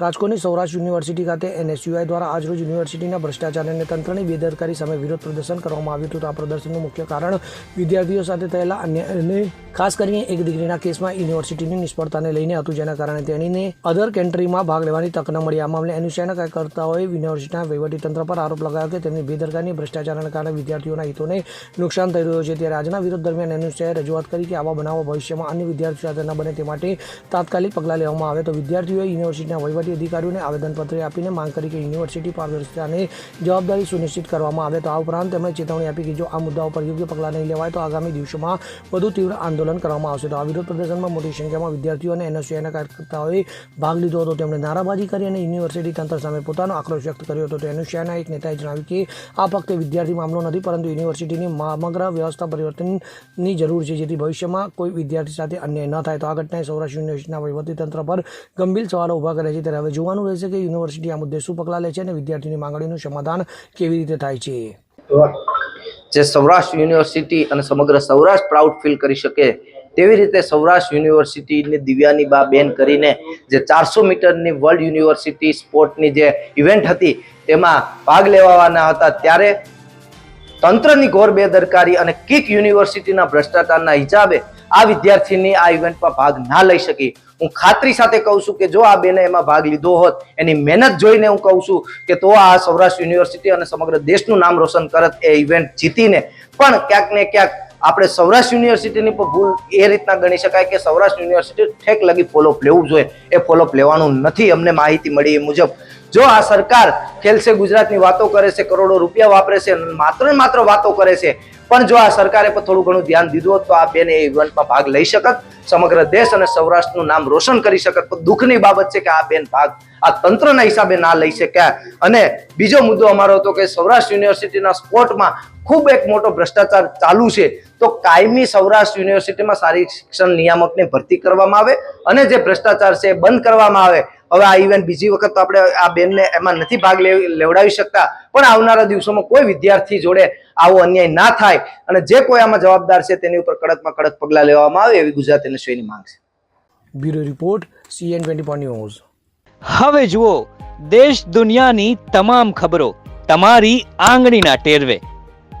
રાજકોટની સૌરાષ્ટ્ર યુનિવર્સિટી ખાતે એનએસયુઆઈ દ્વારા આજરોજ યુનિવર્સિટીના ભ્રષ્ટાચાર અને તંત્રની બેદરકારી સામે વિરોધ પ્રદર્શન કરવામાં આવ્યું હતું. આ પ્રદર્શનનું મુખ્ય કારણ વિદ્યાર્થીઓ સાથે થયેલા અન્ય ખાસ કરીને એક દીકરીના કેસમાં યુનિવર્સિટીની નિષ્ફળતાને લઈને હતું, જેના કારણે તેણીને અધર કેન્ટ્રીમાં ભાગ લેવાની તક ન મળી. આ મામલે એનએસયુઆઈના કાર્યકર્તાઓએ યુનિવર્સિટીના વહીવટીતંત્ર પર આરોપ લગાવ્યો કે તેમની બેદરકારી ભ્રષ્ટાચારના કારણે વિદ્યાર્થીઓના હિતોને નુકસાન થઈ રહ્યું છે. ત્યારે આજના વિરોધ દરમિયાન એનએસયુઆઈએ રજૂઆત કરી કે આવા બનાવો ભવિષ્યમાં અન્ય વિદ્યાર્થીઓ સાથે ન બને તે માટે તાત્કાલિક પગલાં લેવામાં આવે. તો વિદ્યાર્થીઓએ યુનિવર્સિટીના વહીવટી અધિકારીઓને આવેદનપત્ર આપીને માંગ કરી કે યુનિવર્સિટી પારદર્શિતાને જવાબદારી સુનિશ્ચિત કરવામાં આવે તો આ ઉપરાંત તેમણે ચેતવણી આપી કે જો આ મુદ્દાઓ ઉપર યોગ્ય પગલાં નહીં લેવાય તો આગામી દિવસોમાં વધુ તીવ્ર આંદોલન કરવામાં આવશે. તો આ વિરોધ પ્રદર્શનમાં મોટી સંખ્યામાં વિદ્યાર્થીઓ અને એનએસયુઆઈના કાર્યકર્તાઓએ ભાગ લીધો હતો. તેમણે નારાબાજી કરી અને યુનિવર્સિટી તંત્ર સામે પોતાનો આક્રોશ વ્યક્ત કર્યો હતો. તો એનએસયુઆઈના એક નેતાએ જણાવ્યું કે આ ફક્ત વિદ્યાર્થી મામલો નથી, પરંતુ યુનિવર્સિટીની સમગ્ર વ્યવસ્થા પરિવર્તનની જરૂર છે, જેથી ભવિષ્યમાં કોઈ વિદ્યાર્થી સાથે અન્યાય ન થાય. તો આ ઘટનાએ સૌરાષ્ટ્ર યુનિવર્સિટીના વહીવટીતંત્ર પર ગંભીર સવાલો ઊભા કર્યા છે. ત્યારે હવે જોવાનું રહેશે કે યુનિવર્સિટી આ મુદ્દે શું પગલાં લે છે અને વિદ્યાર્થીની માંગણીનું સમાધાન કેવી રીતે થાય છે. જે સૌરાષ્ટ્ર યુનિવર્સિટી અને સમગ્ર સૌરાષ્ટ્ર પ્રાઉડ ફીલ કરી શકે તેવી રીતે સૌરાષ્ટ્ર યુનિવર્સિટીની દિવ્યાની બા બેન કરીને જે ચારસો મીટરની વર્લ્ડ યુનિવર્સિટી સ્પોર્ટની જે ઇવેન્ટ હતી તેમાં ભાગ લેવાના હતા ત્યારે તંત્રની ઘોર બેદરકારી અને કિક યુનિવર્સિટીના ભ્રષ્ટાચારના હિસાબે આ વિદ્યાર્થીની આ ઇવેન્ટમાં ભાગ ના લઈ શકી. હું ખાતરી સાથે કહું છું કે જો આ બેને એમાં ભાગ લીધો હોત, એની મહેનત જોઈને હું કહું છું કે તો આ સૌરાષ્ટ્ર યુનિવર્સિટી અને સમગ્ર દેશનું નામ રોશન કરત એ ઇવેન્ટ જીતીને. પણ ક્યાંક ને ક્યાંક આપણે સૌરાષ્ટ્ર યુનિવર્સિટીની પણ ભૂલ એ રીતના ગણી શકાય કે સૌરાષ્ટ્ર યુનિવર્સિટી ઠેક લગી ફોલોઅપ લેવું જોઈએ. એ ફોલોઅપ લેવાનું નથી. અમને માહિતી મળી એ મુજબ જો આ સરકાર ખેલશે, ગુજરાતની વાતો કરે છે, કરોડો રૂપિયા વાપરે છે, માત્ર ને માત્ર વાતો કરે છે, પણ જો આ સરકારે પણ થોડું ઘણું ધ્યાન દીધું હોત, તો આ બેન એ ઇવેન્ટમાં ભાગ લઈ શકત, સમગ્ર દેશ અને સૌરાષ્ટ્રનું નામ રોશન કરી શકત. પણ દુઃખની બાબત છે કે આ બેન ભાગ, આ તંત્રના હિસાબે ના લઈ શક્યા. અને બીજો મુદ્દો અમારો હતો કે સૌરાષ્ટ્ર યુનિવર્સિટીના સ્પોર્ટમાં ખૂબ એક મોટો ભ્રષ્ટાચાર ચાલુ છે. તો કાયમી સૌરાષ્ટ્ર યુનિવર્સિટીમાં સારી શિક્ષણ નિયામકને ભરતી કરવામાં આવે અને જે ભ્રષ્ટાચાર છે એ બંધ કરવામાં આવે. હવે આ ઇવેન્ટ બીજી વખત તો આપણે આ બેનને એમાં નથી ભાગ લેવ- લેવડાવી શકતા. પણ આવનારા દિવસોમાં કોઈ વિદ્યાર્થી જોડે આવો અન્યાય ના થાય અને જે કોઈ આમાં જવાબદાર છે તેની ઉપર કડકમાં કડક પગલાં લેવામાં આવે એવી ગુજરાત એનએસયુની માંગ છે. Bureau report CN twenty news હવે જુઓ દેશ દુનિયાની તમામ ખબરો તમારી આંગળીના ટેરવે.